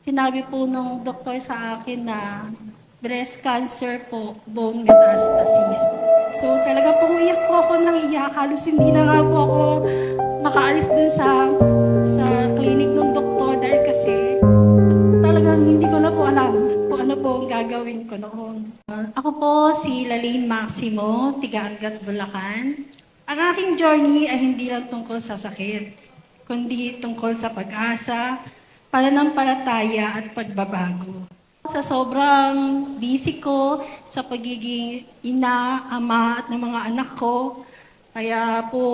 sinabi po nung doktor sa akin na breast cancer po, bone metastasis. So talaga po umiyak po ako ng iyak. Halos hindi na nga po ako makaalis dun sa sa clinic ng doktor dahil kasi talagang hindi ko na po alam kung ano po ang gagawin ko noon. Ako po si Laline Maximo, tiga-Angat, Bulacan. Ang aking journey ay hindi lang tungkol sa sakit, kundi tungkol sa pag-asa, pananampalataya at pagbabago. Sa sobrang busy ko sa pagiging ina, ama at ng mga anak ko, kaya po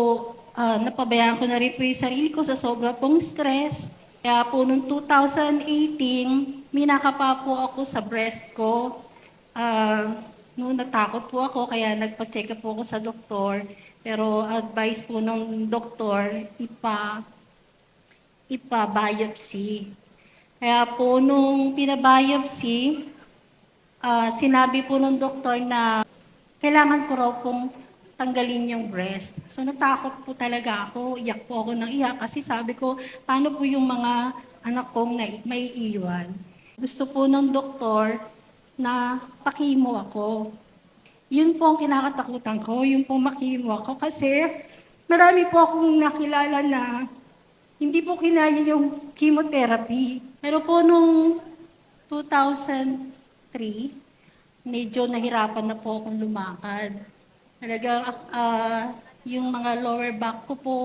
ah, napabayaan ko na rin po yung sarili ko sa sobra pong stress. Kaya po noong 2018, minakapa po ako sa breast ko. Ah, noong natakot po ako, kaya nagpa-check up po ako sa doktor. Pero advice po ng doktor, ipa, ipa-biopsy. Kaya po nung pinabiopsy, ah, sinabi po ng doktor na kailangan ko raw pong tanggalin yung breast. So natakot po talaga ako, iyak po ako ng iyak kasi sabi ko, paano po yung mga anak kong na, may iwan? Gusto po ng doktor na pakimo ako. Yun po ang kinakatakutan ko, yung po makimo ako kasi marami po akong nakilala na hindi po kinaya yung chemotherapy. Pero po nung 2003, medyo nahirapan na po akong lumakad. Talagang ah, yung mga lower back ko po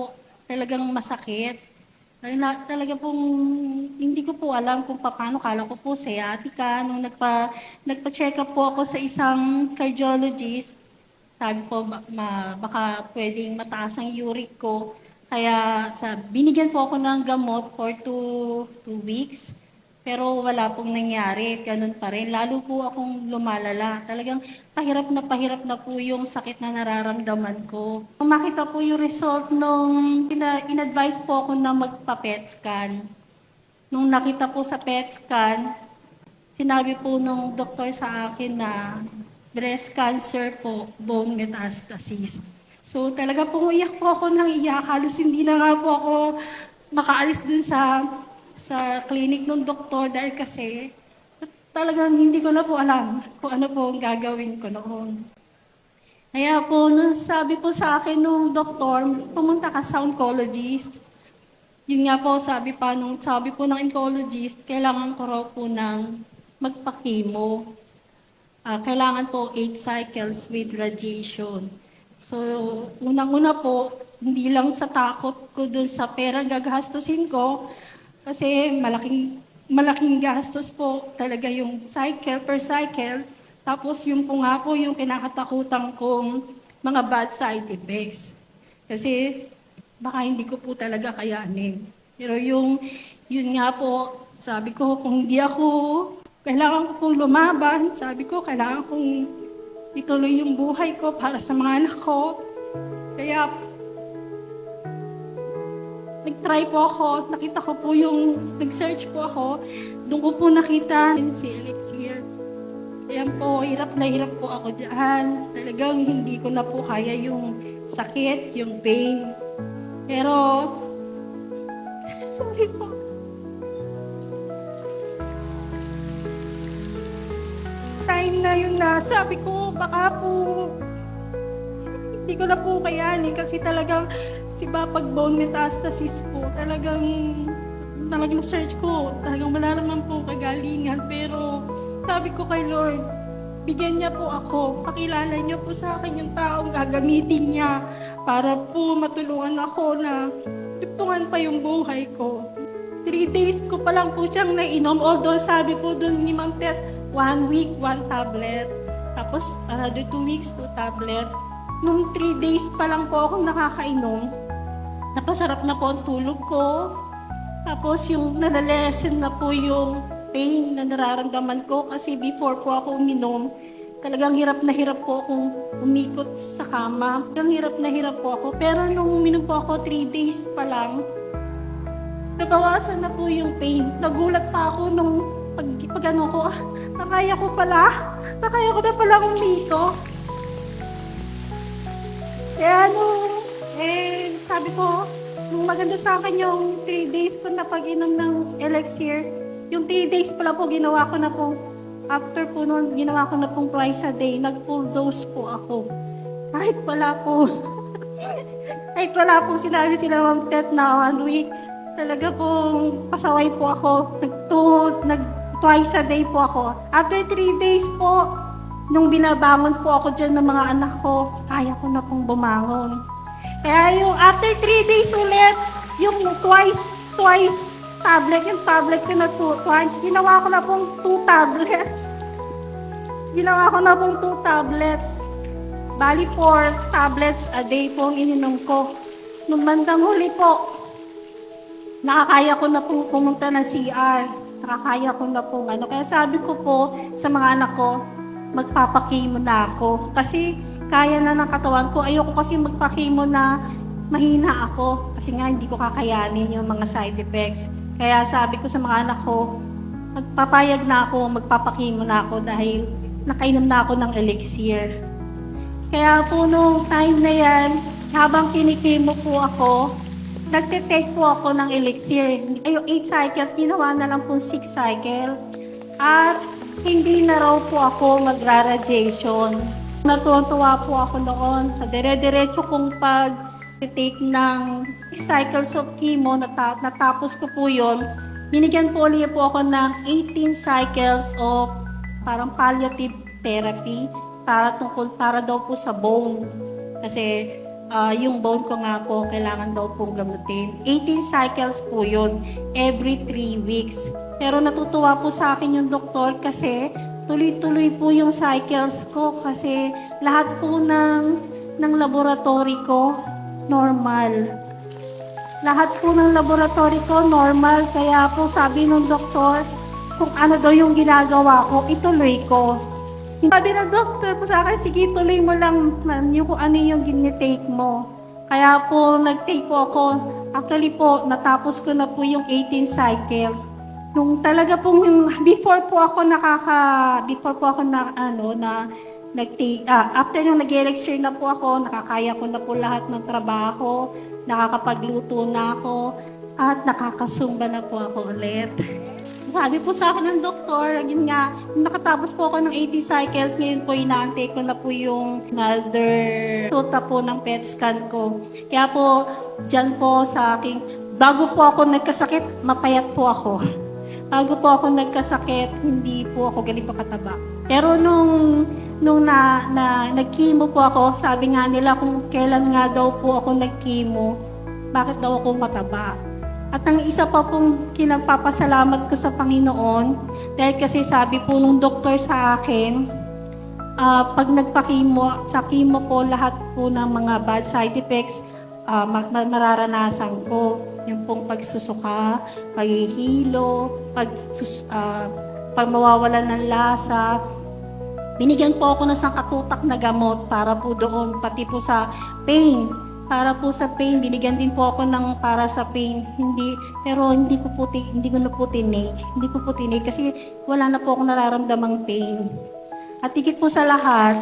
talagang masakit. Na, talaga pong hindi ko po alam kung paano. Kala ko po sciatica. Nung nagpa, nagpa-check up po ako sa isang cardiologist, sabi po ma- baka pwedeng mataas ang uric ko. Kaya sa, binigyan po ako ng gamot for two, two weeks. Pero wala pong nangyari, ganun pa rin. Lalo po akong lumalala. Talagang pahirap na pahirap na po yung sakit na nararamdaman ko. Nung makita po yung result nung ina- in-advise po ako na magpa-PET scan. Nung nakita po sa PET scan, sinabi po nung doktor sa akin na breast cancer po, bone metastasis. So talaga po umiyak po ako ng iyak. Halos hindi na nga po ako makaalis dun sa sa clinic ng doktor dahil kasi talagang hindi ko na po alam kung ano po ang gagawin ko noon. Kaya po, nung sabi po sa akin nung doktor, pumunta ka sa oncologist. Yun nga po, sabi pa nung sabi po ng oncologist, kailangan ko raw po ng magpakimo. Ah, kailangan po 8 cycles with radiation. So, unang-una po, hindi lang sa takot ko dun sa pera gagastusin ko, kasi malaking malaking gastos po talaga yung cycle per cycle. Tapos yung po nga po yung kinakatakutan kong mga bad side effects. Kasi baka hindi ko po talaga kayanin. Pero yung, yun nga po, sabi ko, kung hindi ako, kailangan ko pong lumaban. Sabi ko, kailangan kong ituloy yung buhay ko para sa mga anak ko. Kaya nag-try po ako, nakita ko po yung, nag-search po ako, doon ko po nakita si Elixir. Ayan po, hirap na hirap po ako dyan. Talagang hindi ko na po kaya yung sakit, yung pain. Pero, sorry po. Na yun na sabi ko, baka po, hindi ko na po kayanin kasi talagang si Bapag bone metastasis po, talagang talagang search ko, talagang wala naman po kagalingan. Pero sabi ko kay Lord, bigyan niya po ako, pakilala niya po sa akin yung taong gagamitin niya para po matulungan ako na tugtungan pa yung buhay ko. Three days ko pa lang po siyang nainom, although sabi po doon ni Ma'am Tet, one week, one tablet. Tapos another two weeks, two tablet. Nung three days pa lang po ako nakakainom, napasarap na po ang tulog ko. Tapos yung nalalesen na po yung pain na nararamdaman ko kasi before po ako uminom, talagang hirap na hirap po akong umikot sa kama. Talagang hirap na hirap po ako. Pero nung uminom po ako, three days pa lang, nabawasan na po yung pain. Nagulat pa ako nung pag, pag ano ko, ah, nakaya ko pala. Nakaya ko na pala umikot. Kaya nung, eh, sabi ko, nung maganda sa akin yung 3 days ko na pag-inom ng elixir, Yung 3 days pala po, ginawa ko na po, after po noon, ginawa ko na pong twice a day, nag-full dose po ako. Kahit wala po, kahit wala pong sinabi sila Ma'am Tet na one week, talaga pong pasaway po ako. Nag-two, nag twice a day po ako. After 3 days po, nung binabangon po ako dyan ng mga anak ko, kaya ko na pong bumangon. Kaya yung after 3 days ulit, yung twice, twice tablet, yung tablet ko na two, twice, ginawa ko na pong two tablets. Ginawa ko na pong two tablets. Bali, four tablets a day po ininom ko. Nung bandang huli po, nakakaya ko na pong pumunta ng CR. Nakakaya ko na pong ano. Kaya sabi ko po sa mga anak ko, magpapakimo na ako. Kasi kaya na ng katawan ko. Ayoko kasi magpakimo na mahina ako. Kasi nga hindi ko kakayanin yung mga side effects. Kaya sabi ko sa mga anak ko, magpapayag na ako, magpapakimo na ako dahil nakainom na ako ng elixir. Kaya po nung time na yan, habang kinikimo po ako, nagtitake po ako ng elixir. Yung 8 cycles, ginawa na lang po 6 cycle. At hindi na raw po ako magra-radiation. Natutuwa po ako noon dire-diretso kong pag take ng cycles of chemo, nata- natapos ko po yon binigyan po ulit po ako ng 18 cycles of parang palliative therapy para tungkol para daw po sa bone. Kasi ah, yung bone ko nga po kailangan daw pong gamutin. 18 cycles po yun every 3 weeks. Pero natutuwa po sa akin yung doktor kasi tuloy-tuloy po yung cycles ko kasi lahat po ng ng laboratory ko normal. Lahat po ng laboratory ko normal kaya po sabi ng doktor kung ano daw yung ginagawa ko, ituloy ko. Sabi ng doctor po sa akin, sige, tuloy mo lang man, yung kung ano yung ginitake mo. Kaya po, nag-take po ako. Actually po, natapos ko na po yung 18 cycles. Nung talaga pong, yung, before po ako nakaka, before po ako na, ano, na, nag-take, ah, after yung nag-elixir na po ako, nakakaya ko na po lahat ng trabaho, nakakapagluto na ako, at nakakasumba na po ako ulit. Sabi po sa akin ng doktor, yun nga, nakatapos po ako ng 80 cycles, ngayon po inaantay ko na po yung another tuta po ng PET scan ko. Kaya po, dyan po sa aking, bago po ako nagkasakit, mapayat po ako. Bago po ako nagkasakit, hindi po ako ganito kataba. Pero nung nung na, na nag-chemo po ako, sabi nga nila kung kailan nga daw po ako nag-chemo, bakit daw ako mataba. At ang isa pa pong kinagpapasalamat ko sa Panginoon, dahil kasi sabi po nung doktor sa akin, ah, pag nagpa-chemo, sa chemo po lahat po ng mga bad side effects, ah, ma- mararanasan ko. Yung pong pagsusuka, paghihilo, pag, uh, pag mawawalan ng lasa, Binigyan po ako ng sangkatutak na gamot para po doon, pati po sa pain. Para po sa pain, binigyan din po ako ng para sa pain. Hindi, pero hindi ko po, hindi ko na po tinig. Hindi ko po tinig kasi wala na po akong nararamdamang pain. At higit po sa lahat,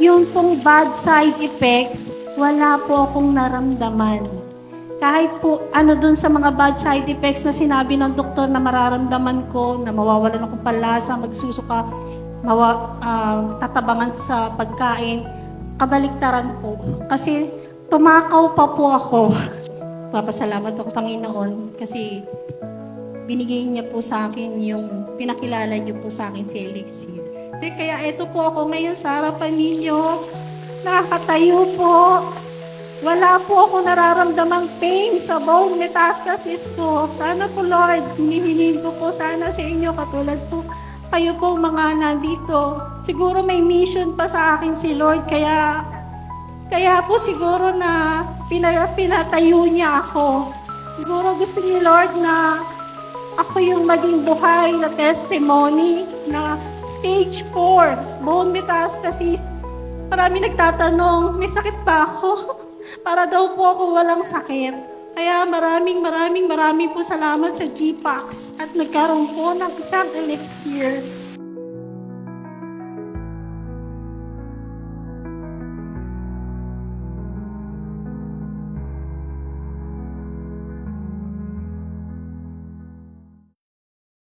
yung pong bad side effects, wala po akong naramdaman. Kahit po ano dun sa mga bad side effects na sinabi ng doktor na mararamdaman ko, na mawawalan akong palasa, magsusuka, mawa, ah, tatabangan sa pagkain, kabaliktaran po. Kasi tumakaw pa po ako. Papasalamat ako Panginoon kasi binigay niya po sa akin yung pinakilala niyo po sa akin si Elixir. De, kaya ito po ako ngayon sa harapan ninyo. Nakakatayo po. Wala po ako nararamdamang pain sa bone metastasis ko. Sana po Lord, hinihingin ko po sana sa inyo katulad po kayo po mga nandito. Siguro may mission pa sa akin si Lord kaya kaya po siguro na pina, pinatayo niya ako. Siguro gusto ni Lord na ako yung maging buhay na testimony na stage 4, bone metastasis. Marami nagtatanong, may sakit ba ako? Para daw po ako walang sakit. Kaya maraming maraming maraming po salamat sa GPAX at nagkaroon po ng isang elixir